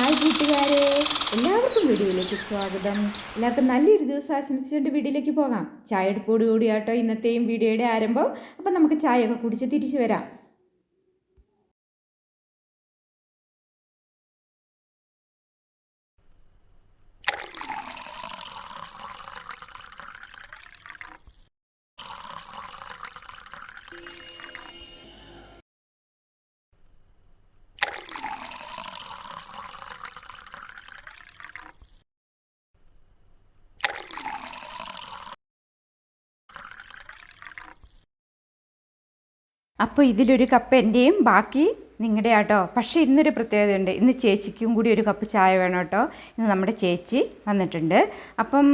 Hi കൂട്ടുകാരെ. എല്ലാവർക്കും വീഡിയോയിലേക്ക് സ്വാഗതം. എല്ലാവർക്കും നല്ലൊരു ദിവസം ആശംസിച്ചുകൊണ്ട് വീഡിയോയിലേക്ക് പോകാം. ചായ എടുപ്പോടുകൂടിയാട്ടോ ഇന്നത്തെയും വീഡിയോയുടെ ആരംഭം. അപ്പം നമുക്ക് ചായയൊക്കെ കുടിച്ച് തിരിച്ചു വരാം. അപ്പോൾ ഇതിലൊരു കപ്പ് എന്റെയും ബാക്കി നിങ്ങളുടെ ആട്ടോ. പക്ഷേ ഇന്നൊരു പ്രത്യേകതയുണ്ട് ഇന്ന് ചേച്ചിക്കും കൂടി ഒരു കപ്പ് ചായ വേണം കേട്ടോ. ഇന്ന് നമ്മുടെ ചേച്ചി വന്നിട്ടുണ്ട്. അപ്പം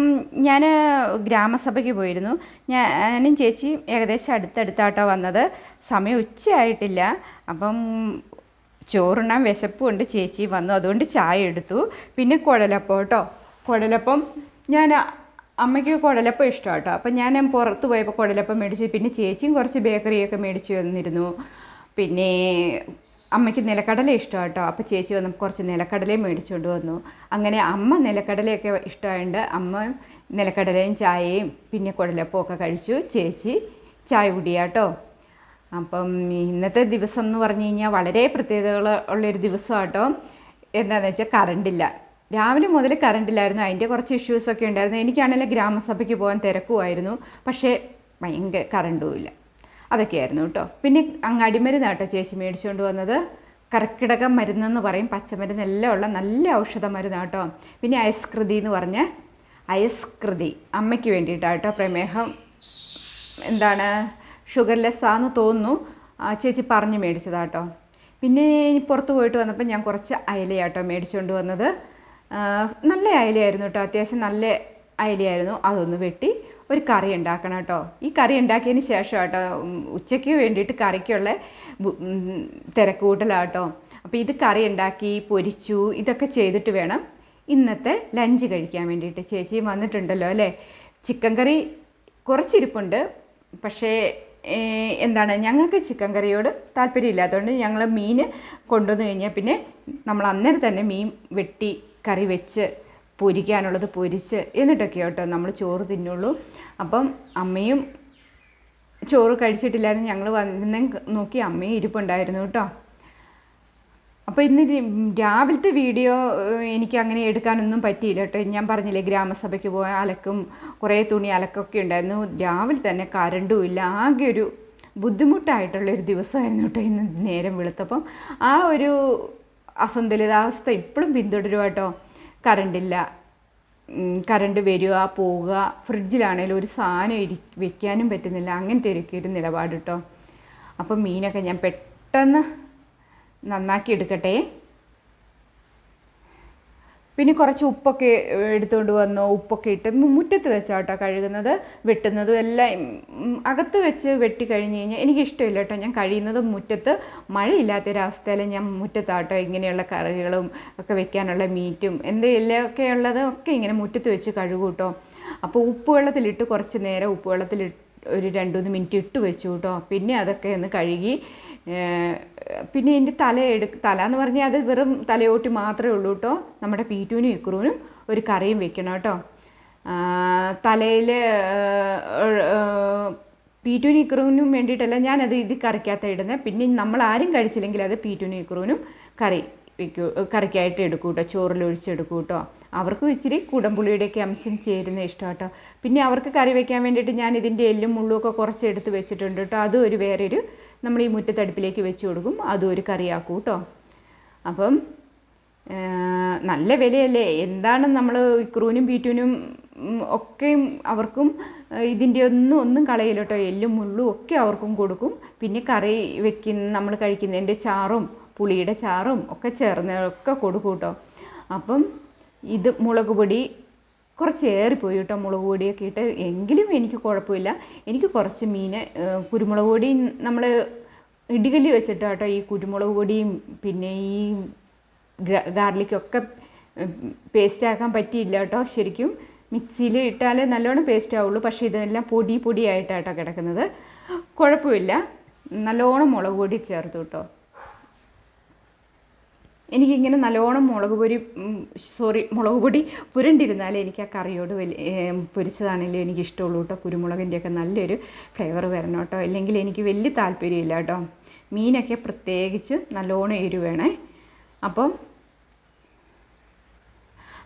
ഞാൻ ഗ്രാമസഭയ്ക്ക് പോയിരുന്നു. ഞാനും ചേച്ചി ഏകദേശം അടുത്തടുത്താട്ടോ വന്നത്. സമയം ഉച്ചയായിട്ടില്ല. അപ്പം ചോറുണ്ണാൻ വിശപ്പുണ്ട്. ചേച്ചി വന്നു. അതുകൊണ്ട് ചായ എടുത്തു. പിന്നെ കുഴലപ്പം കേട്ടോ. കുഴലപ്പം ഞാൻ അമ്മയ്ക്ക് കുഴലപ്പം ഇഷ്ടമാണ് കേട്ടോ അപ്പം ഞാൻ പുറത്ത് പോയപ്പോൾ കുഴലപ്പം മേടിച്ചു പിന്നെ ചേച്ചിയും കുറച്ച് ബേക്കറിയൊക്കെ മേടിച്ച് വന്നിരുന്നു. പിന്നെ അമ്മയ്ക്ക് നിലക്കടല ഇഷ്ടമാണ് കേട്ടോ അപ്പോൾ ചേച്ചി വന്ന് കുറച്ച് നിലക്കടലയും മേടിച്ചുകൊണ്ട് വന്നു. അങ്ങനെ അമ്മ നിലക്കടലയൊക്കെ ഇഷ്ടമായതുകൊണ്ട് അമ്മ നിലക്കടലയും ചായയും പിന്നെ കുടലപ്പവും ഒക്കെ കഴിച്ചു. ചേച്ചി ചായ കുടിയാട്ടോ. അപ്പം ഇന്നത്തെ ദിവസം എന്ന് പറഞ്ഞു കഴിഞ്ഞാൽ വളരെ പ്രത്യേകതകൾ ഉള്ളൊരു ദിവസമാട്ടോ. എന്താണെന്ന് വെച്ചാൽ കറണ്ടില്ല രാവിലെ മുതൽ കറണ്ടില്ലായിരുന്നു. അതിന്റെ കുറച്ച് ഇഷ്യൂസൊക്കെ ഉണ്ടായിരുന്നു. എനിക്കാണെങ്കിൽ ഗ്രാമസഭയ്ക്ക് പോകാൻ തിരക്കുമായിരുന്നു. പക്ഷേ ഭയങ്കര കറണ്ടും ഇല്ല. അതൊക്കെയായിരുന്നു കേട്ടോ. പിന്നെ അങ്ങാടിമരുന്ന് കേട്ടോ ചേച്ചി മേടിച്ചുകൊണ്ട് വന്നത്. കർക്കിടക മരുന്നെന്ന് പറയും. പച്ചമരുന്ന് എല്ലാം ഉള്ള നല്ല ഔഷധ മരുന്ന് കേട്ടോ. പിന്നെ അയസ്കൃതി എന്ന് പറഞ്ഞ അയസ്കൃതി. അമ്മയ്ക്ക് വേണ്ടിയിട്ടാട്ടോ പ്രമേഹം. എന്താണ്? ഷുഗർ ലെസ്സാന്ന് തോന്നുന്നു. ചേച്ചി പറഞ്ഞ് മേടിച്ചതാട്ടോ പിന്നെ പുറത്ത് പോയിട്ട് വന്നപ്പോൾ ഞാൻ കുറച്ച് അയലയാട്ടോ മേടിച്ചുകൊണ്ട് വന്നത്. നല്ല അയലയായിരുന്നു കേട്ടോ അത്യാവശ്യം നല്ല അയലയായിരുന്നു അതൊന്ന് വെട്ടി ഒരു കറി ഉണ്ടാക്കണം കേട്ടോ ഈ കറി ഉണ്ടാക്കിയതിന് ശേഷം കേട്ടോ ഉച്ചയ്ക്ക് വേണ്ടിയിട്ട് കറിക്കുള്ള തിരക്കൂട്ടലാട്ടോ. അപ്പോൾ ഇത് കറി ഉണ്ടാക്കി പൊരിച്ചു ഇതൊക്കെ ചെയ്തിട്ട് വേണം ഇന്നത്തെ ലഞ്ച് കഴിക്കാൻ വേണ്ടിയിട്ട്. ചേച്ചിയും വന്നിട്ടുണ്ടല്ലോ അല്ലേ? ചിക്കൻ കറി കുറച്ചിരിപ്പുണ്ട്. പക്ഷേ എന്താണ് ഞങ്ങൾക്ക് ചിക്കൻ കറിയോട് താല്പര്യമില്ലാത്തതുകൊണ്ട് ഞങ്ങൾ മീൻ കൊണ്ടുവന്ന് കഴിഞ്ഞാൽ പിന്നെ നമ്മൾ അന്നേരം തന്നെ മീൻ വെട്ടി കറി വെച്ച് പൊരിക്കാനുള്ളത് പൊരിച്ച് എന്നിട്ടൊക്കെ കേട്ടോ നമ്മൾ ചോറ് തിന്നുള്ളൂ. അപ്പം അമ്മയും ചോറ് കഴിച്ചിട്ടില്ലായിരുന്നു. ഞങ്ങൾ വന്നെ നോക്കി അമ്മയും ഇരിപ്പുണ്ടായിരുന്നു കേട്ടോ. അപ്പോൾ ഇന്ന് രാവിലത്തെ വീഡിയോ എനിക്ക് അങ്ങനെ എടുക്കാനൊന്നും പറ്റിയില്ല കേട്ടോ. ഞാൻ പറഞ്ഞില്ലേ ഗ്രാമസഭയ്ക്ക് പോയാൽ അലക്കും കുറേ തുണി അലക്കൊക്കെ ഉണ്ടായിരുന്നു. രാവിലെ തന്നെ കരണ്ടും ഇല്ല. ആകെ ഒരു ബുദ്ധിമുട്ടായിട്ടുള്ളൊരു ദിവസമായിരുന്നു കേട്ടോ ഇന്ന് നേരം വെളുത്തപ്പം. ആ ഒരു അസന്തുലിതാവസ്ഥ ഇപ്പോഴും പിന്തുടരുക കേട്ടോ കറണ്ടില്ല കറണ്ട് വരിക പോവുക ഫ്രിഡ്ജിലാണെങ്കിലും ഒരു സാധനം ഇരി വെക്കാനും പറ്റുന്നില്ല. അങ്ങനത്തെ ഒരു നിലപാട് കേട്ടോ അപ്പം മീനൊക്കെ ഞാൻ പെട്ടെന്ന് നന്നാക്കി എടുക്കട്ടെ. പിന്നെ കുറച്ച് ഉപ്പൊക്കെ എടുത്തുകൊണ്ട് വന്നു. ഉപ്പൊക്കെ ഇട്ട് മുറ്റത്ത് വെച്ചാട്ടോ കഴുകുന്നത് വെട്ടുന്നതും എല്ലാം അകത്ത് വെച്ച് വെട്ടി കഴിഞ്ഞ് കഴിഞ്ഞാൽ എനിക്കിഷ്ടമില്ല കേട്ടോ. ഞാൻ കഴിയുന്നത് മുറ്റത്ത് മഴയില്ലാത്ത മഴയില്ലാത്തൊരവസ്ഥയിൽ ഞാൻ മുറ്റത്താട്ടോ ഇങ്ങനെയുള്ള കറികളും ഒക്കെ വെക്കാനുള്ള മീറ്റും എന്തെങ്കിലുമൊക്കെ ഉള്ളത് ഒക്കെ ഇങ്ങനെ മുറ്റത്ത് വെച്ച് കഴുകൂട്ടോ കേട്ടോ. അപ്പോൾ ഉപ്പ് വെള്ളത്തിലിട്ട് കുറച്ച് നേരം ഉപ്പ് വെള്ളത്തിലിട്ട് ഒരു രണ്ട് മൂന്ന് മിനിറ്റ് ഇട്ട് വെച്ചു കേട്ടോ. പിന്നെ അതൊക്കെ ഒന്ന് കഴുകി പിന്നെ എന്റെ തല എടു തല എന്ന് പറഞ്ഞാൽ അത് വെറും തലയോട്ടി മാത്രമേ ഉള്ളൂ കേട്ടോ നമ്മുടെ പീറ്റൂനും ഇക്രൂനും ഒരു കറിയും വെക്കണം കേട്ടോ തലയിൽ പീറ്റൂനും ഇക്രൂനും വേണ്ടിയിട്ടല്ല ഞാനത് ഇത് കറിക്കകത്ത് ഇടുന്നത് പിന്നെ നമ്മൾ ആരും കഴിച്ചില്ലെങ്കിൽ അത് പീറ്റൂനും ഇക്രൂനും കറി വെക്കൂ കറിക്കായിട്ട് എടുക്കൂ കേട്ടോ ചോറിൽ ഒഴിച്ചെടുക്കൂ കേട്ടോ അവർക്കും ഇച്ചിരി കുടംപുളിയുടെയൊക്കെ അംശം ചേരുന്ന ഇഷ്ടം കേട്ടോ പിന്നെ അവർക്ക് കറി വെക്കാൻ വേണ്ടിയിട്ട് ഞാൻ ഇതിന്റെ എല്ലും മുള്ളുമൊക്കെ കുറച്ച് എടുത്ത് വെച്ചിട്ടുണ്ട് കേട്ടോ അതും ഒരു വേറൊരു നമ്മൾ ഈ മുറ്റത്തടുപ്പിലേക്ക് വെച്ച് കൊടുക്കും. അതും ഒരു കറിയാക്കും കേട്ടോ. അപ്പം നല്ല വിലയല്ലേ? എന്താണ് നമ്മൾ ക്രൂനും ബീറ്റൂനും ഒക്കെയും അവർക്കും ഇതിന്റെ ഒന്നും ഒന്നും കളയില്ല കേട്ടോ. എല്ലും മുള്ളും ഒക്കെ അവർക്കും കൊടുക്കും. പിന്നെ കറി വെക്കുന്ന നമ്മൾ കഴിക്കുന്നതിന്റെ ചാറും പുളിയുടെ ചാറും ഒക്കെ ചേർന്ന് ഒക്കെ കൊടുക്കും കേട്ടോ. അപ്പം ഇത് മുളക് പൊടി കുറച്ച് ഏറിപ്പോയി കേട്ടോ മുളക് പൊടിയൊക്കെ ഇട്ട്. എങ്കിലും എനിക്ക് കുഴപ്പമില്ല. എനിക്ക് കുറച്ച് മീൻ കുരുമുളക് പൊടി നമ്മൾ ഇടികല്ലി വെച്ചിട്ട് കേട്ടോ ഈ കുരുമുളക് പൊടിയും പിന്നെ ഈ ഗാർലിക്കൊക്കെ പേസ്റ്റ് ആക്കാൻ പറ്റിയില്ല കേട്ടോ ശരിക്കും. മിക്സിയിൽ ഇട്ടാൽ നല്ലോണം പേസ്റ്റ് ആവുള്ളൂ പക്ഷേ ഇതെല്ലാം പൊടി പൊടിയായിട്ടാട്ടോ കിടക്കുന്നത്. കുഴപ്പമില്ല. നല്ലോണം മുളക് പൊടി ചേർത്തു കേട്ടോ. എനിക്കിങ്ങനെ നല്ലോണം മുളക് പൊരി സോറി മുളക് പൊടി പുരണ്ടിരുന്നാലേ എനിക്ക് ആ കറിയോട് വലിയ പൊരിച്ചതാണെങ്കിലും എനിക്ക് ഇഷ്ടമുള്ളൂ കേട്ടോ. കുരുമുളകിന്റെയൊക്കെ നല്ലൊരു ഫ്ലേവർ വരണം കേട്ടോ. ഇല്ലെങ്കിൽ എനിക്ക് വലിയ താല്പര്യമില്ല കേട്ടോ. മീനൊക്കെ പ്രത്യേകിച്ച് നല്ലോണം എരുവേണേ. വേണേ അപ്പം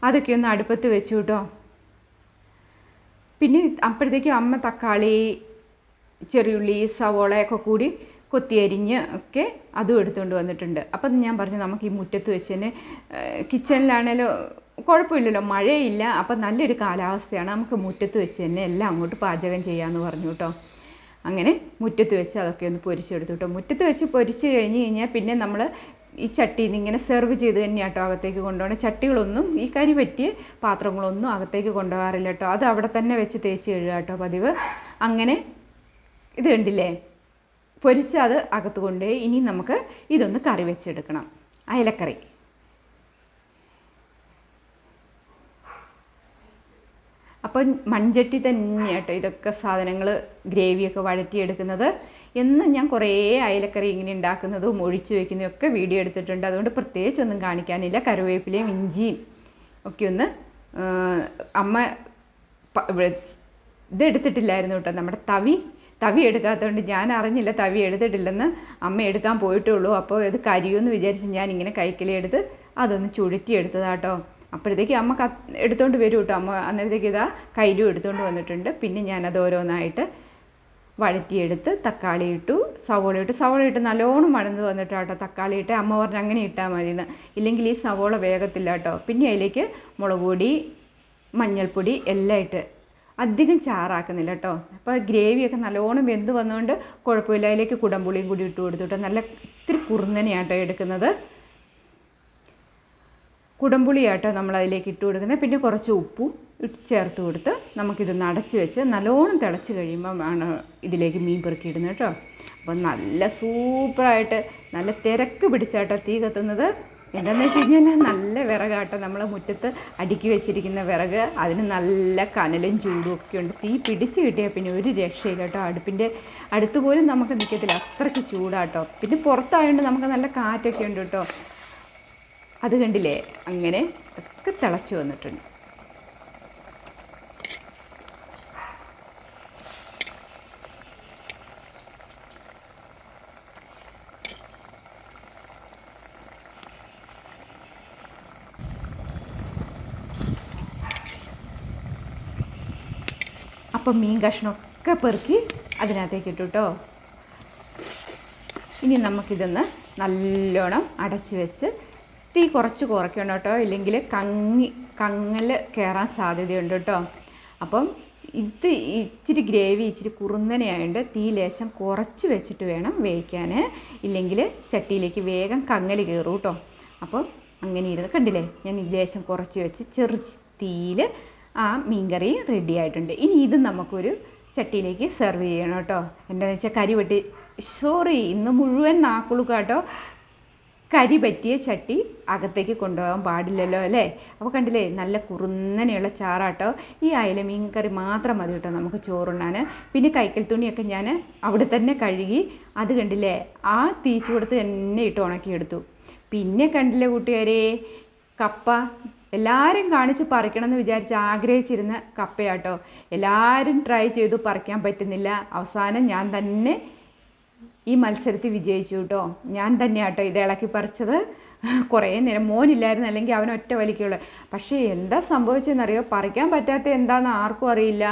അതൊക്കെ ഒന്ന് അടുപ്പത്ത് വെച്ചു കേട്ടോ. പിന്നെ അപ്പോഴത്തേക്കും അമ്മ തക്കാളി ചെറിയുള്ളി സവോളയൊക്കെ കൂടി കൊത്തിയരിഞ്ഞ് ഒക്കെ അതും എടുത്തുകൊണ്ട് വന്നിട്ടുണ്ട്. അപ്പം ഞാൻ പറഞ്ഞു നമുക്ക് ഈ മുറ്റത്ത് വെച്ച് തന്നെ കിച്ചണിലാണേലോ കുഴപ്പമില്ലല്ലോ മഴയില്ല. അപ്പം നല്ലൊരു കാലാവസ്ഥയാണ് നമുക്ക് മുറ്റത്ത് വെച്ച് തന്നെ എല്ലാം അങ്ങോട്ട് പാചകം ചെയ്യാമെന്ന് പറഞ്ഞു കേട്ടോ. അങ്ങനെ മുറ്റത്ത് വെച്ച് അതൊക്കെ ഒന്ന് പൊരിച്ചെടുത്തു കേട്ടോ. മുറ്റത്ത് വെച്ച് പൊരിച്ച് കഴിഞ്ഞ് കഴിഞ്ഞാൽ പിന്നെ നമ്മൾ ഈ ചട്ടിയിൽ നിന്ന് ഇങ്ങനെ സെർവ് ചെയ്ത് തന്നെയാണ് കേട്ടോ അകത്തേക്ക് കൊണ്ടുപോകണം ചട്ടികളൊന്നും ഈ കരി പറ്റിയ പാത്രങ്ങളൊന്നും അകത്തേക്ക് കൊണ്ടുപോകാറില്ല കേട്ടോ. അത് അവിടെ തന്നെ വെച്ച് തേച്ച് കഴുകാം കേട്ടോ പതിവ്. അങ്ങനെ ഇത് കണ്ടില്ലേ? പൊരിച്ച് അത് അകത്ത് കൊണ്ടുപോയി ഇനി നമുക്ക് ഇതൊന്ന് കറി വെച്ചെടുക്കണം. അയലക്കറി അപ്പം മൺചട്ടി തന്നെ കേട്ടോ ഇതൊക്കെ സാധനങ്ങൾ ഗ്രേവിയൊക്കെ വഴറ്റിയെടുക്കുന്നത്. എന്നും ഞാൻ കുറേ അയലക്കറി ഇങ്ങനെ ഉണ്ടാക്കുന്നതും ഒഴിച്ചു വയ്ക്കുന്നതും ഒക്കെ വീഡിയോ എടുത്തിട്ടുണ്ട്. അതുകൊണ്ട് പ്രത്യേകിച്ചൊന്നും കാണിക്കാനില്ല. കറിവേപ്പിലയും ഇഞ്ചിയും ഒക്കെ ഒന്ന് അമ്മ ഇതെടുത്തിട്ടില്ലായിരുന്നു കേട്ടോ. നമ്മുടെ തവി തവി എടുക്കാത്തതുകൊണ്ട് ഞാൻ അറിഞ്ഞില്ല തവി എടുത്തിട്ടില്ലെന്ന് അമ്മ എടുക്കാൻ പോയിട്ടേ ഉള്ളൂ അപ്പോൾ ഇത് കരിയുമെന്ന് വിചാരിച്ച് ഞാൻ ഇങ്ങനെ കൈക്കിലെടുത്ത് അതൊന്ന് ചുഴറ്റി എടുത്തതാട്ടോ. അപ്പോഴത്തേക്ക് അമ്മ ക എടുത്തുകൊണ്ട് വരും കേട്ടോ അമ്മ അന്നേരത്തേക്ക് ഇതാ കയ്യിലും എടുത്തുകൊണ്ട് വന്നിട്ടുണ്ട്. പിന്നെ ഞാനത് ഓരോന്നായിട്ട് വഴറ്റിയെടുത്ത് തക്കാളി ഇട്ടു സവോള ഇട്ടു സവോള ഇട്ട് നല്ലോണം വഴന്ന് വന്നിട്ടാട്ടോ തക്കാളി ഇട്ട് അമ്മ പറഞ്ഞ് അങ്ങനെ ഇട്ടാൽ മതി എന്ന് ഇല്ലെങ്കിൽ ഈ സവോള വേഗത്തില്ല കേട്ടോ പിന്നെ അതിലേക്ക് മുളക് പൊടി മഞ്ഞൾപ്പൊടി എല്ലാം ഇട്ട് അധികം ചാറാക്കുന്നില്ല കേട്ടോ അപ്പോൾ ഗ്രേവിയൊക്കെ നല്ലോണം വെന്ത് വന്നുകൊണ്ട് കുഴപ്പമില്ല. അതിലേക്ക് കുടംപുളിയും കൂടി ഇട്ട് കൊടുത്തു നല്ല ഇത്തിരി കുറുന്നനെയാട്ടോ എടുക്കുന്നത്. കുടംപുളിയാട്ടോ നമ്മൾ അതിലേക്ക് ഇട്ട് കൊടുക്കുന്നത്. പിന്നെ കുറച്ച് ഉപ്പും ചേർത്ത് കൊടുത്ത് നമുക്കിതൊന്ന് അടച്ച് വെച്ച് നല്ലോണം തിളച്ച് കഴിയുമ്പം ആണ് ഇതിലേക്ക് മീൻ പെറുക്കി ഇടുന്നത് കേട്ടോ അപ്പോൾ നല്ല സൂപ്പറായിട്ട് നല്ല തിരക്ക് പിടിച്ചാട്ടോ തീ കത്തുന്നത്. എന്താണെന്ന് വെച്ച് കഴിഞ്ഞാൽ നല്ല വിറകാട്ടോ നമ്മൾ മുറ്റത്ത് അടുക്കി വെച്ചിരിക്കുന്ന വിറക്. അതിന് നല്ല കനലും ചൂടും ഒക്കെ ഉണ്ട്. തീ പിടിച്ച് കിട്ടിയാൽ പിന്നെ ഒരു രക്ഷയില്ല കേട്ടോ. അടുപ്പിന്റെ അടുത്ത് പോലും നമുക്ക് നിൽക്കത്തില്ല അത്രയ്ക്ക് ചൂടാട്ടോ പിന്നെ പുറത്തായതുകൊണ്ട് നമുക്ക് നല്ല കാറ്റൊക്കെ ഉണ്ട് കേട്ടോ. അത് കണ്ടില്ലേ? അങ്ങനെ ഒക്കെ തിളച്ച് വന്നിട്ടുണ്ട്. അപ്പം മീൻ കഷ്ണമൊക്കെ പെറുക്കി അതിനകത്തേക്ക് ഇട്ടു കേട്ടോ ഇനി നമുക്കിതൊന്ന് നല്ലോണം അടച്ചു വെച്ച് തീ കുറച്ച് കുറയ്ക്കണം കേട്ടോ. ഇല്ലെങ്കിൽ കങ്ങി കങ്ങൽ കയറാൻ സാധ്യതയുണ്ട് കേട്ടോ. അപ്പം ഇത് ഇച്ചിരി ഗ്രേവി ഇച്ചിരി കുറുന്നനെയായതുകൊണ്ട് തീ ലേശം കുറച്ച് വെച്ചിട്ട് വേണം വേവിക്കാൻ ഇല്ലെങ്കിൽ ചട്ടിയിലേക്ക് വേഗം കങ്ങൽ കയറും കേട്ടോ. അപ്പം അങ്ങനെ ഇരുന്ന് കണ്ടില്ലേ? ഞാൻ ലേശം കുറച്ച് വെച്ച് ചെറു തീയിൽ ആ മീൻകറി റെഡി ആയിട്ടുണ്ട്. ഇനി ഇത് നമുക്കൊരു ചട്ടിയിലേക്ക് സെർവ് ചെയ്യണം കേട്ടോ. എന്താണെന്ന് വെച്ചാൽ കരി വെട്ടി സോറി ഇന്ന് മുഴുവൻ നാക്കുളുക്ക കേട്ടോ കരി പറ്റിയ ചട്ടി അകത്തേക്ക് കൊണ്ടുപോകാൻ പാടില്ലല്ലോ അല്ലേ? അപ്പോൾ കണ്ടില്ലേ നല്ല കുറുന്നനെയുള്ള ചാറാട്ടോ. ഈ അയല മീൻ കറി മാത്രം മതി കേട്ടോ നമുക്ക് ചോറുണ്ണാൻ പിന്നെ കൈക്കൽ തുണിയൊക്കെ ഞാൻ അവിടെ തന്നെ കഴുകി അത് കണ്ടില്ലേ ആ തീച്ചു കൊടുത്ത് തന്നെ ഇട്ട് ഉണക്കിയെടുത്തു. പിന്നെ കണ്ടില്ലേ കൂട്ടുകാരെ കപ്പ എല്ലാവരും കാണിച്ച് പറിക്കണം എന്ന് വിചാരിച്ച് ആഗ്രഹിച്ചിരുന്ന കപ്പയാട്ടോ. എല്ലാവരും ട്രൈ ചെയ്തു പറിക്കാൻ പറ്റുന്നില്ല. അവസാനം ഞാൻ തന്നെ ഈ മത്സരത്തിൽ വിജയിച്ചു കേട്ടോ ഞാൻ തന്നെയാട്ടോ ഇത് ഇളക്കി പറിച്ചത്. കുറേ നേരം മോനില്ലായിരുന്നു അല്ലെങ്കിൽ അവൻ ഒറ്റ വലിക്കുള്ളൂ പക്ഷേ എന്താ സംഭവിച്ചതെന്നറിയോ? പറിക്കാൻ പറ്റാത്ത എന്താണെന്ന് ആർക്കും അറിയില്ല.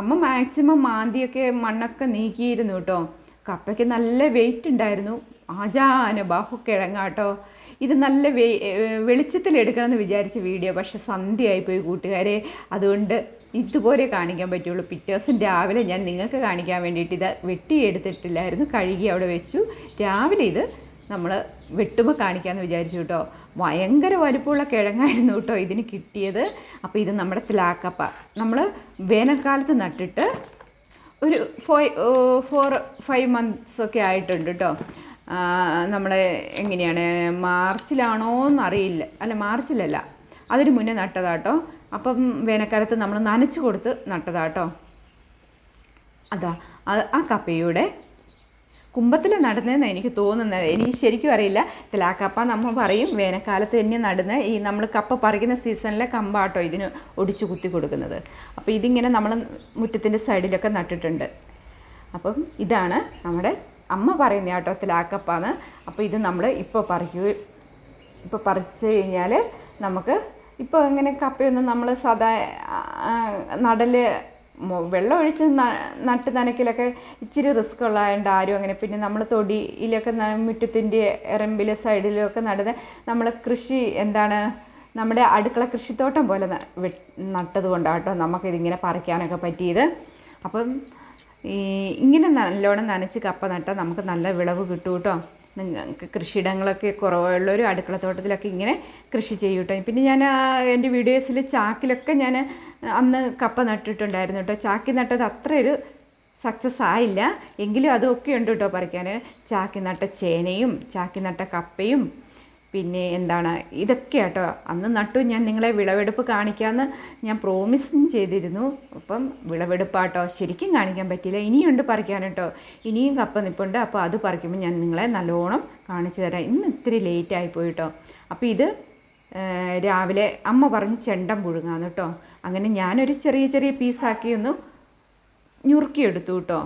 അമ്മ മാക്സിമം മാന്തിയൊക്കെ മണ്ണൊക്കെ നീക്കിയിരുന്നു കേട്ടോ കപ്പയ്ക്ക് നല്ല വെയിറ്റ് ഉണ്ടായിരുന്നു. ആജാന ബാഹു കിഴങ്ങാട്ടോ. ഇത് നല്ല വെ വെളിച്ചത്തിൽ എടുക്കണമെന്ന് വിചാരിച്ച വീഡിയോ പക്ഷെ സന്ധ്യയായിപ്പോയി കൂട്ടുകാരെ. അതുകൊണ്ട് ഇതുപോലെ കാണിക്കാൻ പറ്റുള്ളൂ. പിറ്റേ ദിവസം രാവിലെ ഞാൻ നിങ്ങൾക്ക് കാണിക്കാൻ വേണ്ടിയിട്ട് ഇത് വെട്ടിയെടുത്തിട്ടില്ലായിരുന്നു. കഴുകി അവിടെ വെച്ചു. രാവിലെ ഇത് നമ്മൾ വെട്ടുമ്പോൾ കാണിക്കാമെന്ന് വിചാരിച്ചു കേട്ടോ. ഭയങ്കര വലുപ്പമുള്ള കിഴങ്ങായിരുന്നു കേട്ടോ ഇതിന് കിട്ടിയത്. അപ്പോൾ ഇത് നമ്മുടെ തിലാക്കപ്പ. നമ്മൾ വേനൽക്കാലത്ത് നട്ടിട്ട് ഒരു ഫൈവ് ഫോർ ഫൈവ് മന്ത്സ് ഒക്കെ ആയിട്ടുണ്ട് കേട്ടോ. നമ്മൾ എങ്ങനെയാണ് മാർച്ചിലാണോ എന്നറിയില്ല അല്ല മാർച്ചിലല്ല. അതിന് മുന്നേ നട്ടതാട്ടോ. അപ്പം വേനൽക്കാലത്ത് നമ്മൾ നനച്ച് കൊടുത്ത് നട്ടതാട്ടോ. അത് ആ കപ്പയുടെ കുമ്പത്തിൽ നടുന്നതെന്ന് എനിക്ക് തോന്നുന്നത് എനിക്ക് ശരിക്കും അറിയില്ല. തിലാക്കപ്പ നമ്മൾ പറയും വേനൽക്കാലത്ത് തന്നെ നടുന്ന. ഈ നമ്മൾ കപ്പ പറിക്കുന്ന സീസണിലെ കമ്പാട്ടോ ഇതിന് ഒടിച്ചു കുത്തി കൊടുക്കുന്നത്. അപ്പോൾ ഇതിങ്ങനെ നമ്മൾ മുറ്റത്തിന്റെ സൈഡിലൊക്കെ നട്ടിട്ടുണ്ട്. അപ്പം ഇതാണ് നമ്മുടെ അമ്മ പറയുന്ന കേട്ടോ തിലാക്കപ്പാന്ന് അപ്പോൾ ഇത് നമ്മൾ ഇപ്പോൾ പറിക്കൂ ഇപ്പോൾ പറിച്ചു കഴിഞ്ഞാൽ നമുക്ക് ഇപ്പോൾ ഇങ്ങനെ കപ്പയൊന്നും നമ്മൾ സാധാ നടൽ വെള്ളം ഒഴിച്ച് നട്ട് നനയ്ക്കലൊക്കെ ഇച്ചിരി റിസ്ക് ഉള്ളതുകൊണ്ട് ആരും അങ്ങനെ. പിന്നെ നമ്മൾ തൊടിയിലൊക്കെ മുറ്റത്തിന്റെ എറമ്പിൽ സൈഡിലൊക്കെ നടുന്ന നമ്മൾ കൃഷി എന്താണ് നമ്മുടെ അടുക്കള കൃഷിത്തോട്ടം പോലെ നട്ടത് കൊണ്ടാട്ടോ നമുക്കിതിങ്ങനെ പറിക്കാനൊക്കെ പറ്റിയത്. അപ്പം ഇങ്ങനെ നല്ലോണം നനച്ച് കപ്പ നട്ടാൽ നമുക്ക് നല്ല വിളവ് കിട്ടും കേട്ടോ നിങ്ങൾക്ക് കൃഷിയിടങ്ങളൊക്കെ കുറവുള്ളൊരു അടുക്കളത്തോട്ടത്തിലൊക്കെ ഇങ്ങനെ കൃഷി ചെയ്യും കേട്ടോ പിന്നെ ഞാൻ എന്റെ വീഡിയോസിൽ ചാക്കിലൊക്കെ ഞാൻ അന്ന് കപ്പ നട്ടിട്ടുണ്ടായിരുന്നു കേട്ടോ ചാക്കി നട്ടത് അത്ര ഒരു സക്സസ് ആയില്ല. എങ്കിലും അതൊക്കെ ഉണ്ട് കേട്ടോ പറിക്കാൻ ചാക്കി നട്ട ചേനയും ചാക്കി നട്ട കപ്പയും പിന്നെ എന്താണ് ഇതൊക്കെ കേട്ടോ അന്ന് നട്ടു ഞാൻ നിങ്ങളെ വിളവെടുപ്പ് കാണിക്കാമെന്ന് ഞാൻ പ്രോമിസും ചെയ്തിരുന്നു. അപ്പം വിളവെടുപ്പാട്ടോ ശരിക്കും കാണിക്കാൻ പറ്റിയില്ല. ഇനിയുണ്ട് പറിക്കാൻ ഇനിയും കപ്പ നിപ്പുണ്ട്. അപ്പോൾ അത് പറിക്കുമ്പോൾ ഞാൻ നിങ്ങളെ നല്ലോണം കാണിച്ചു തരാം. ഇന്ന് ഇത്തിരി ലേറ്റ് ആയിപ്പോയി കേട്ടോ അപ്പോൾ ഇത് രാവിലെ അമ്മ പറഞ്ഞ് ചെണ്ടം പുഴുങ്ങാന്ന് കേട്ടോ അങ്ങനെ ഞാനൊരു ചെറിയ ചെറിയ പീസാക്കി ഒന്ന് ഞുറുക്കിയെടുത്തു കേട്ടോ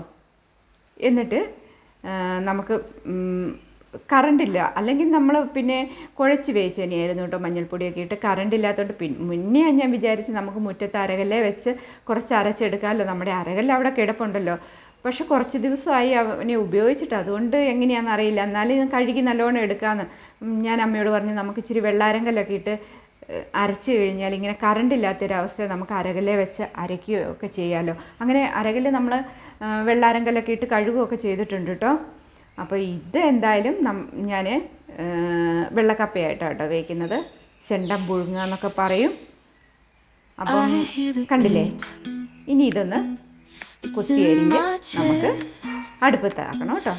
എന്നിട്ട് നമുക്ക് കറണ്ടില്ല. അല്ലെങ്കിൽ നമ്മൾ പിന്നെ കുഴച്ച് വേവിച്ച് തന്നെയായിരുന്നു കേട്ടോ മഞ്ഞൾപ്പൊടിയൊക്കെ ഇട്ട് കറണ്ട് ഇല്ലാത്തതുകൊണ്ട് മുന്നേ ഞാൻ വിചാരിച്ച് നമുക്ക് മുറ്റത്ത് അരകല്ലേ വെച്ച് കുറച്ച് അരച്ചെടുക്കാമല്ലോ നമ്മുടെ അരകല്ല അവിടെ കിടപ്പുണ്ടല്ലോ. പക്ഷെ കുറച്ച് ദിവസമായി അവനെ ഉപയോഗിച്ചിട്ട് അതുകൊണ്ട് എങ്ങനെയാണെന്ന് അറിയില്ല. എന്നാലും കഴുകി നല്ലോണം എടുക്കാമെന്ന് ഞാൻ അമ്മയോട് പറഞ്ഞു നമുക്ക് ഇച്ചിരി വെള്ളാരങ്കല്ലൊക്കെ ഇട്ട് അരച്ചു കഴിഞ്ഞാൽ ഇങ്ങനെ കറണ്ട് ഇല്ലാത്തൊരവസ്ഥ നമുക്ക് അരകല്ലെ വെച്ച് അരയ്ക്കുകയോ ഒക്കെ ചെയ്യാമല്ലോ അങ്ങനെ അരകല്ല് നമ്മൾ വെള്ളാരങ്കലൊക്കെ ഇട്ട് കഴുകുകയൊക്കെ ചെയ്തിട്ടുണ്ട് കേട്ടോ. അപ്പോൾ ഇത് എന്തായാലും നം ഞാൻ വെള്ളക്കപ്പയായിട്ടാണ് കേട്ടോ വേവിക്കുന്നത്. ചെണ്ടം പുഴുങ്ങുക എന്നൊക്കെ പറയും. അപ്പം കണ്ടില്ലേ? ഇനി ഇതൊന്ന് കുത്തി അരിഞ്ഞ് നമുക്ക് അടുപ്പത്താക്കണം കേട്ടോ.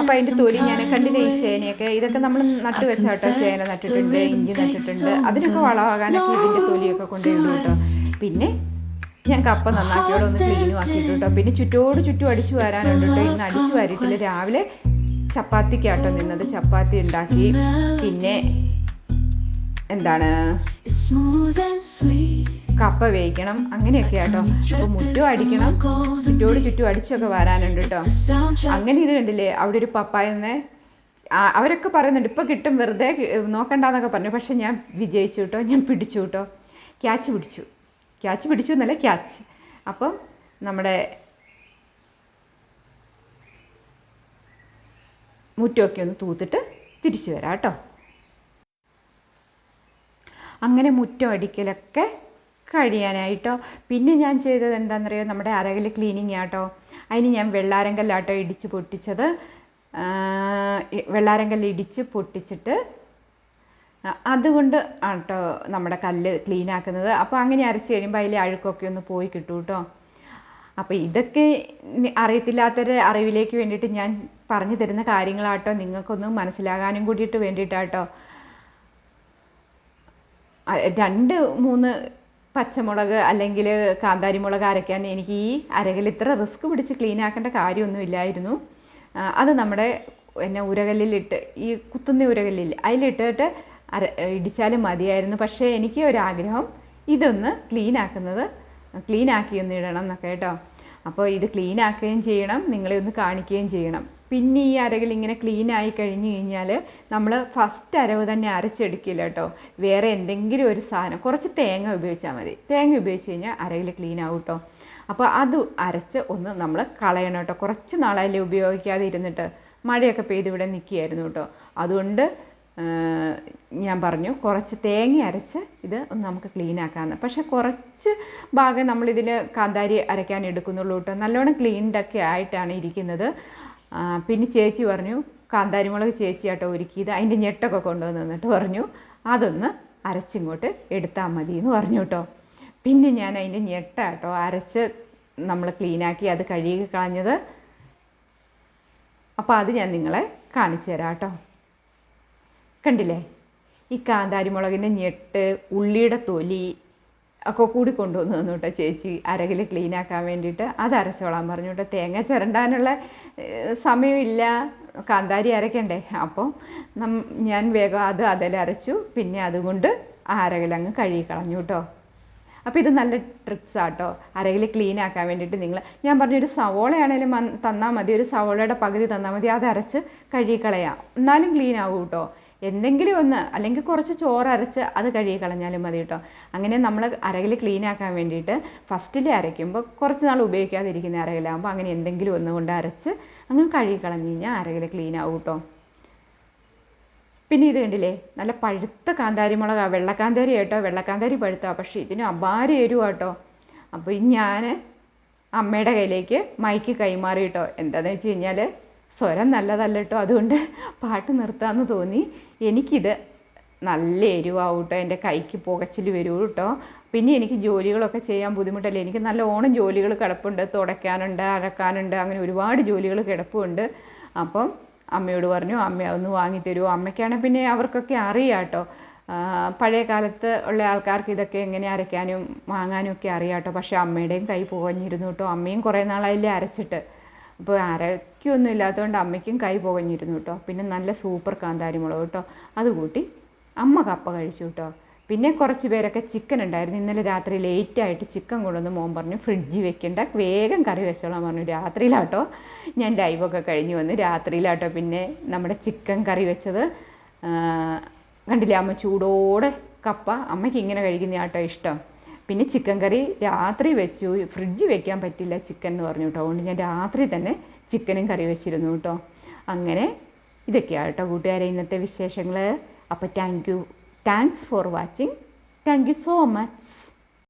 അപ്പം അതിന്റെ തൊലി ഞാൻ കണ്ടില്ലേ ഈ ചേനയൊക്കെ? ഇതൊക്കെ നമ്മൾ നട്ടു വെച്ചാട്ടോ ചേന നട്ടിട്ടുണ്ട് ഇഞ്ചി നട്ടിട്ടുണ്ട്. അതിനൊക്കെ വളമാകാനൊക്കെ ഇതിന്റെ തൊലിയൊക്കെ കൊണ്ടുവരുന്നു കേട്ടോ. പിന്നെ ഞാൻ കപ്പ നന്നാക്കിയോടെ ക്ലീൻ ക്ലീനും ആക്കിയിട്ട് കേട്ടോ. പിന്നെ ചുറ്റോട് ചുറ്റും അടിച്ചു വരാനുണ്ട് കേട്ടോ. ഇന്ന് അടിച്ചു വാരിയിട്ടില്ല. രാവിലെ ചപ്പാത്തിക്കാട്ടോ നിന്നത്. ചപ്പാത്തി ഉണ്ടാക്കി. പിന്നെ എന്താണ്. കപ്പ വേവിക്കണം. അങ്ങനെയൊക്കെ ആട്ടോ. അപ്പോൾ മുറ്റും അടിക്കണം. ചുറ്റോട് ചുറ്റും അടിച്ചൊക്കെ വരാനുണ്ട് കേട്ടോ. അങ്ങനെ ഇത് കണ്ടില്ലേ? അവിടെ ഒരു പപ്പായെന്ന് അവരൊക്കെ പറയുന്നുണ്ട് ഇപ്പൊ കിട്ടും വെറുതെ നോക്കണ്ടെന്നൊക്കെ പറഞ്ഞു. പക്ഷെ ഞാൻ വിജയിച്ചു കേട്ടോ. ഞാൻ പിടിച്ചു കേട്ടോ. ക്യാച്ച് പിടിച്ചു. ക്യാച്ച് പിടിച്ചു എന്നല്ല ക്യാച്ച് അപ്പം നമ്മുടെ മുറ്റമൊക്കെ ഒന്ന് തൂത്തിട്ട് തിരിച്ചു വരാം കേട്ടോ. അങ്ങനെ മുറ്റം അടിക്കലൊക്കെ കഴിയാനായിട്ടോ. പിന്നെ ഞാൻ ചെയ്തത് എന്താണെന്നറിയോ നമ്മുടെ അരകൽ ക്ലീനിങ് ആട്ടോ അതിന് ഞാൻ വെള്ളാരങ്കല്ലാട്ടോ ഇടിച്ച് പൊട്ടിച്ചത്. വെള്ളാരങ്കല്ല് ഇടിച്ച് പൊട്ടിച്ചിട്ട് അതുകൊണ്ട് ആട്ടോ നമ്മുടെ കല്ല് ക്ലീൻ ആക്കുന്നത്. അപ്പോൾ അങ്ങനെ അരച്ച് കഴിയുമ്പോൾ അതിലെ അഴുക്കൊക്കെ ഒന്ന് പോയി കിട്ടും കേട്ടോ അപ്പോൾ ഇതൊക്കെ അറിയത്തില്ലാത്തൊരു അറിവിലേക്ക് വേണ്ടിയിട്ട് ഞാൻ പറഞ്ഞു തരുന്ന കാര്യങ്ങളാട്ടോ. നിങ്ങൾക്കൊന്ന് മനസ്സിലാകാനും കൂടിയിട്ട് വേണ്ടിയിട്ടാട്ടോ. രണ്ട് മൂന്ന് പച്ചമുളക് അല്ലെങ്കിൽ കാന്താരി മുളക് അരയ്ക്കാൻ എനിക്ക് ഈ അരകൽ ഇത്ര റിസ്ക് പിടിച്ച് ക്ലീൻ ആക്കേണ്ട കാര്യമൊന്നുമില്ലായിരുന്നു അത് നമ്മുടെ എന്നെ ഉരകല്ലിലിട്ട് ഈ കുത്തുന്ന ഉരകല്ലിൽ അതിലിട്ടിട്ട് അര ഇടിച്ചാലും മതിയായിരുന്നു. പക്ഷേ എനിക്ക് ഒരാഗ്രഹം ഇതൊന്ന് ക്ലീൻ ആക്കുന്നത് ക്ലീൻ ആക്കി ഒന്ന് ഇടണം എന്നൊക്കെ കേട്ടോ. അപ്പോൾ ഇത് ക്ലീൻ ആക്കുകയും ചെയ്യണം നിങ്ങളെ ഒന്ന് കാണിക്കുകയും ചെയ്യണം. പിന്നെ ഈ അരകൾ ഇങ്ങനെ ക്ലീൻ ആയി കഴിഞ്ഞ് കഴിഞ്ഞാൽ നമ്മൾ ഫസ്റ്റ് അരവ് തന്നെ അരച്ചെടുക്കില്ല കേട്ടോ. വേറെ എന്തെങ്കിലും ഒരു സാധനം കുറച്ച് തേങ്ങ ഉപയോഗിച്ചാൽ മതി. തേങ്ങ ഉപയോഗിച്ച് കഴിഞ്ഞാൽ അരയിൽ ക്ലീൻ ആവും കേട്ടോ. അപ്പോൾ അത് അരച്ച് ഒന്ന് നമ്മൾ കളയണം കേട്ടോ. കുറച്ച് നാളായാലും ഉപയോഗിക്കാതെ ഇരുന്നിട്ട് മഴയൊക്കെ പെയ്ത് ഇവിടെ നിൽക്കുകയായിരുന്നു കേട്ടോ. അതുകൊണ്ട് ഞാൻ പറഞ്ഞു കുറച്ച് തേങ്ങ അരച്ച് ഇത് ഒന്ന് നമുക്ക് ക്ലീൻ ആക്കാമെന്ന് പക്ഷേ കുറച്ച് ഭാഗം നമ്മളിതിന് കാന്താരി അരയ്ക്കാൻ എടുക്കുന്നുള്ളൂ കേട്ടോ നല്ലോണം ക്ലീൻഡൊക്കെ ആയിട്ടാണ് ഇരിക്കുന്നത്. പിന്നെ ചേച്ചി പറഞ്ഞു കാന്താരി മുളക് ചേച്ചി ആട്ടോ ഒരുക്കിയത് അതിന്റെ ഞെട്ടൊക്കെ കൊണ്ടുവന്ന് എന്നിട്ട് പറഞ്ഞു അതൊന്ന് അരച്ചിങ്ങോട്ട് എടുത്താൽ മതി എന്ന് പറഞ്ഞു കേട്ടോ പിന്നെ ഞാൻ അതിന്റെ ഞെട്ടാട്ടോ അരച്ച് നമ്മൾ ക്ലീനാക്കി അത് കഴുകി കളഞ്ഞത്. അപ്പോൾ അത് ഞാൻ നിങ്ങളെ കാണിച്ചു തരാം കേട്ടോ കണ്ടില്ലേ? ഈ കാന്താരി മുളകിന്റെ ഞെട്ട് ഉള്ളിയുടെ തൊലി ഒക്കെ കൂടി കൊണ്ടുവന്ന് തന്നു കേട്ടോ ചേച്ചി. അരകിൽ ക്ലീൻ ആക്കാൻ വേണ്ടിയിട്ട്. അത് അരച്ചോളാൻ പറഞ്ഞു കേട്ടോ തേങ്ങ ചിരണ്ടാനുള്ള സമയമില്ല. കാന്താരി അരയ്ക്കണ്ടേ അപ്പോൾ നം ഞാൻ വേഗം അത് അതിൽ അരച്ചു. പിന്നെ അതുകൊണ്ട് അരകിലങ്ങ് കഴുകി കളഞ്ഞു കേട്ടോ അപ്പോൾ ഇത് നല്ല ട്രിക്സ് ആട്ടോ. അരകിൽ ക്ലീൻ ആക്കാൻ വേണ്ടിയിട്ട് നിങ്ങൾ ഞാൻ പറഞ്ഞു ഒരു സവോളയാണേലും തന്നാൽ മതി. ഒരു സവോളയുടെ പകുതി തന്നാൽ മതി. അത് അരച്ച് കഴുകി കഴുകിക്കളയാം. എന്നാലും ക്ലീൻ ആകും കേട്ടോ എന്തെങ്കിലും ഒന്ന് അല്ലെങ്കിൽ കുറച്ച് ചോറ് അരച്ച് അത് കഴുകി കളഞ്ഞാലും മതി കേട്ടോ. അങ്ങനെ നമ്മൾ അരകിൽ ക്ലീൻ ആക്കാൻ വേണ്ടിയിട്ട് ഫസ്റ്റിൽ അരയ്ക്കുമ്പോൾ കുറച്ച് നാൾ ഉപയോഗിക്കാതിരിക്കുന്ന അരകിലാകുമ്പോൾ അങ്ങനെ എന്തെങ്കിലും ഒന്ന് കൊണ്ട് അരച്ച് അങ്ങ് കഴുകി കളഞ്ഞു കഴിഞ്ഞാൽ അരകിൽ ക്ലീൻ ആവും കേട്ടോ. പിന്നെ ഇത് കണ്ടില്ലേ? നല്ല പഴുത്ത കാന്താരി മുളകാ. വെള്ളക്കാന്താരി കേട്ടോ. വെള്ളക്കാന്താരി പഴുത്താ. പക്ഷേ ഇതിന് അപാര എരുവാ കേട്ടോ. അപ്പോൾ ഞാൻ അമ്മയുടെ കയ്യിലേക്ക് മൈക്ക് കൈമാറി കേട്ടോ. എന്താണെന്ന് വെച്ച് കഴിഞ്ഞാൽ സ്വരം നല്ലതല്ല കേട്ടോ. അതുകൊണ്ട് പാട്ട് നിർത്താമെന്ന് തോന്നി. എനിക്കിത് നല്ല എരിവാവും കേട്ടോ. എന്റെ കൈക്ക് പുകച്ചിൽ വരൂ കേട്ടോ. പിന്നെ എനിക്ക് ജോലികളൊക്കെ ചെയ്യാൻ ബുദ്ധിമുട്ടല്ലേ? എനിക്ക് നല്ല ഓണം ജോലികൾ കിടപ്പുണ്ട്. തുടയ്ക്കാനുണ്ട് അരക്കാനുണ്ട്. അങ്ങനെ ഒരുപാട് ജോലികൾ കിടപ്പുണ്ട്. അപ്പം അമ്മയോട് പറഞ്ഞു അമ്മ ഒന്ന് വാങ്ങിത്തരുമോ അമ്മയ്ക്കാണെങ്കിൽ പിന്നെ അവർക്കൊക്കെ അറിയാം കേട്ടോ. പഴയ കാലത്ത് ഉള്ള ആൾക്കാർക്ക് ഇതൊക്കെ എങ്ങനെ അരയ്ക്കാനും വാങ്ങാനും ഒക്കെ അറിയാം കേട്ടോ. പക്ഷേ അമ്മയുടെയും കൈ പുകഞ്ഞിരുന്നു കേട്ടോ. അമ്മയും കുറേ നാളായില്ലേ അരച്ചിട്ട്. അപ്പോൾ അരയ്ക്കൊന്നും ഇല്ലാത്തതുകൊണ്ട് അമ്മയ്ക്കും കൈ പുകഞ്ഞിരുന്നു കേട്ടോ. പിന്നെ നല്ല സൂപ്പർ കാന്താരി മുളക് കേട്ടോ. അത് കൂട്ടി അമ്മ കപ്പ കഴിച്ചു കേട്ടോ. പിന്നെ കുറച്ച് പേരൊക്കെ ചിക്കൻ ഉണ്ടായിരുന്നു. ഇന്നലെ രാത്രി ലേറ്റായിട്ട് ചിക്കൻ കൊണ്ടുവന്ന് മോൻ പറഞ്ഞു ഫ്രിഡ്ജിൽ വെക്കണ്ട വേഗം കറി വെച്ചോളാൻ പറഞ്ഞു. രാത്രിയിലാട്ടോ ഞാൻ ലൈവൊക്കെ കഴിഞ്ഞ് വന്ന് രാത്രിയിലാട്ടോ പിന്നെ നമ്മുടെ ചിക്കൻ കറി വെച്ചത്. കണ്ടില്ലേ അമ്മ ചൂടോടെ കപ്പ? അമ്മയ്ക്ക് ഇങ്ങനെ കഴിക്കുന്ന ആട്ടോ ഇഷ്ടം. പിന്നെ ചിക്കൻ കറി രാത്രി വെച്ചു. ഫ്രിഡ്ജിൽ വെക്കാൻ പറ്റില്ല ചിക്കൻ എന്ന് പറഞ്ഞു കേട്ടോ. അതുകൊണ്ട് ഞാൻ രാത്രി തന്നെ ചിക്കനും കറി വെച്ചിരുന്നു കേട്ടോ. അങ്ങനെ ഇതൊക്കെയാണ് കേട്ടോ കൂട്ടുകാരെ ഇന്നത്തെ വിശേഷങ്ങൾ അപ്പോൾ thank you thanks for watching thank you so much